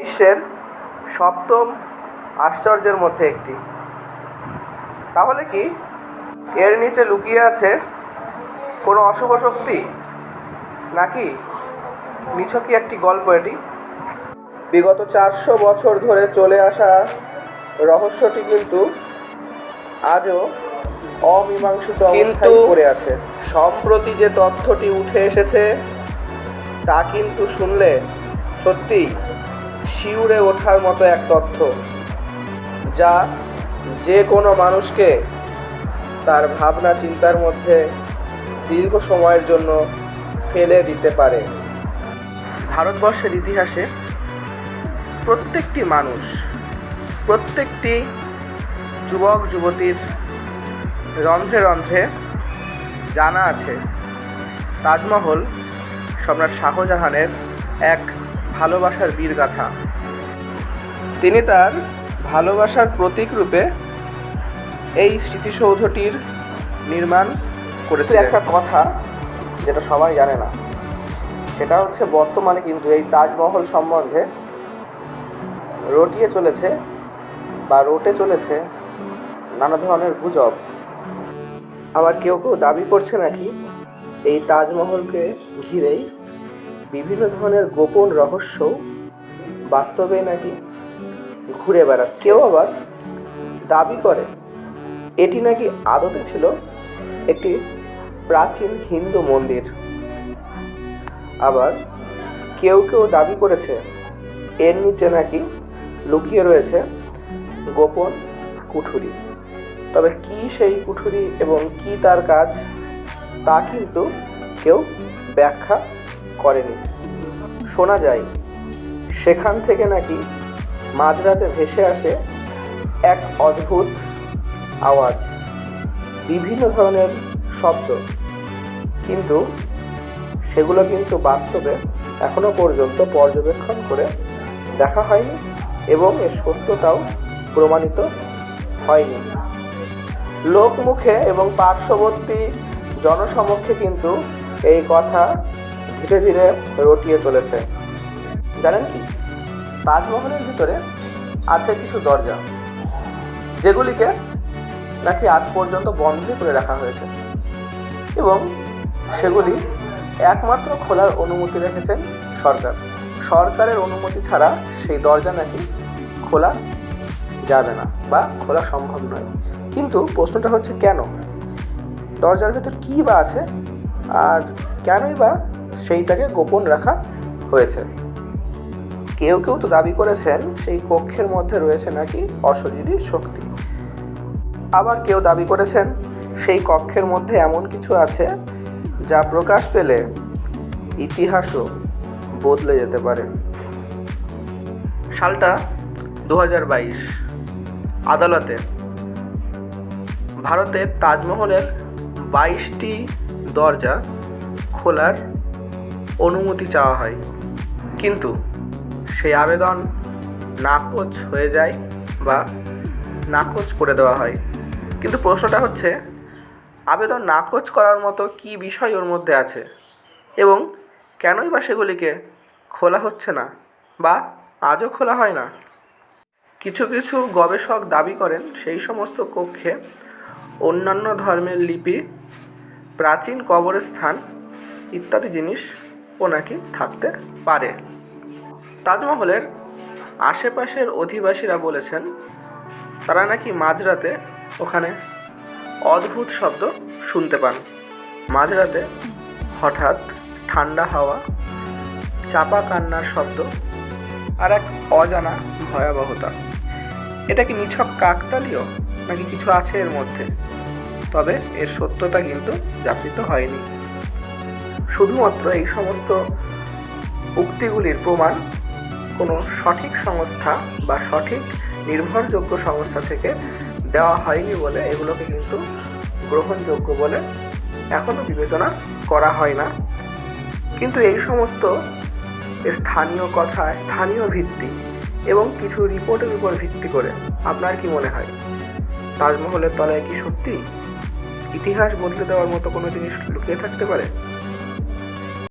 বিশ্বের সপ্তম আশ্চর্যের মধ্যে একটি। তাহলে কি? এর নিচে লুকিয়ে আছে কোনো অশুভ শক্তি? নাকি নিছকই একটি গল্প এটি? বিগত চারশো বছর ধরে চলে আসা রহস্যটি কিন্তু আজও অমীমাংসিত কিন্তু পড়ে আছে। সম্প্রতি যে তথ্যটি উঠে এসেছে তা কিন্তু শুনলে সত্যিই শিউরে ওঠার মতো এক তথ্য, যা যে কোনো মানুষকে তার ভাবনা চিন্তার মধ্যে দীর্ঘ সময়ের জন্য ফেলে দিতে পারে। ভারতবর্ষের ইতিহাসে প্রত্যেকটি মানুষ, প্রত্যেকটি যুবক, যুবতীর রন্ধ্রে রন্ধ্রে জানা আছে, তাজমহল সম্রাট শাহজাহানের এক ভালোবাসার বীর গাথা তিনি তার ভালোবাসার প্রতীক রূপে এই স্মৃতিসৌধটির নির্মাণ করেছে একটা কথা যেটা সবাই জানে না, সেটা হচ্ছে বর্তমানে কিন্তু এই তাজমহল সম্বন্ধে রটিয়ে চলেছে বা রোটে চলেছে নানা ধরনের গুজব। আবার কেউ কেউ দাবি করছে নাকি এই তাজমহলকে ঘিরেই বিভিন্ন ধরনের গোপন রহস্য বাস্তবে নাকি ঘুরে বেড়াচ্ছে। কেউ আবার দাবি করে, এটি নাকি আদতে ছিল একটি প্রাচীন হিন্দু মন্দির। আবার কেউ কেউ দাবি করেছে, এর নিচে নাকি লুকিয়ে রয়েছে গোপন কুঠুরি। তবে কি সেই কুঠুরি এবং কি তার কাজ, তা কিন্তু কেউ ব্যাখ্যা করেনি। শোনা যায়, সেখান থেকে নাকি মাঝরাতে ভেসে আসে এক অদ্ভুত আওয়াজ, বিভিন্ন ধরনের শব্দ। কিন্তু সেগুলো কিন্তু বাস্তবে এখনও পর্যন্ত পর্যবেক্ষণ করে দেখা হয়নি এবং এর সত্যটাও প্রমাণিত হয়নি। লোকমুখে এবং পার্শ্ববর্তী জনসমক্ষে কিন্তু এই কথা ধীরে ধীরে রটিয়ে চলেছে। জানেন কি? তাজমহলের ভিতরে আছে কিছু দরজা, যেগুলিকে নাকি আজ পর্যন্ত বন্ধই করে রাখা হয়েছে। এবং সেগুলি একমাত্র খোলার অনুমতি রেখেছেন সরকার। সরকারের অনুমতি ছাড়া সেই দরজা নাকি খোলা যাবে না বা খোলা সম্ভব নয়। কিন্তু প্রশ্নটা হচ্ছে কেন? দরজার ভেতর কী বা আছে? আর কেনই বা সেইটাকে গোপন রাখা হয়েছে। কেউ কেউ তো দাবি করেছেন সেই কক্ষের মধ্যে রয়েছে নাকি অশরীরী শক্তি। আবার কেউ দাবি করেছেন সেই কক্ষের মধ্যে এমন কিছু আছে যা প্রকাশ পেলে ইতিহাসও বদলে যেতে পারে। সালটা দু আদালতে। ভারতের তাজমহলের বাইশটি দরজা খোলার অনুমতি চাওয়া হয়। কিন্তু সেই আবেদন নাকচ হয়ে যায় বা নাকচ করে দেওয়া হয়। কিন্তু প্রশ্নটা হচ্ছে, আবেদন নাকচ করার মতো কী বিষয় ওর মধ্যে আছে? এবং কেনই বা সেগুলিকে খোলা হচ্ছে না বা আজও খোলা হয় না? কিছু কিছু গবেষক দাবি করেন, সেই সমস্ত কক্ষে অন্যান্য ধর্মের লিপি, প্রাচীন কবরস্থান ইত্যাদি জিনিস নাকি থাকতে পারে। তাজমহলের আশেপাশের অধিবাসীরা বলেছেন, তারা নাকি মাঝরাতে ওখানে অদ্ভুত শব্দ শুনতে পান। মাঝরাতে হঠাৎ ঠান্ডা হাওয়া, চাপা কান্নার শব্দ আর এক অজানা ভয়াবহতা। এটা কি নিছক কাকতালীয় নাকি কিছু আছে এর মধ্যে? তবে এর সত্যতা কিন্তু যাচিত হয়নি। শুধুমাত্র এই সমস্ত উক্তিগুলির প্রমাণ কোনো সঠিক সংস্থা বা সঠিক নির্ভরযোগ্য সংস্থা থেকে দেওয়া হয়নি বলে এগুলোকে কিন্তু গ্রহণযোগ্য বলে এখনও বিবেচনা করা হয় না। কিন্তু এই সমস্ত স্থানীয় কথা, স্থানীয় ভিত্তি এবং কিছু রিপোর্টের উপর ভিত্তি করে আপনার কি মনে হয়? তাজমহলের তলায় কি সত্যি ইতিহাস বদলে দেওয়ার মতো কোনো জিনিস লুকিয়ে থাকতে পারে?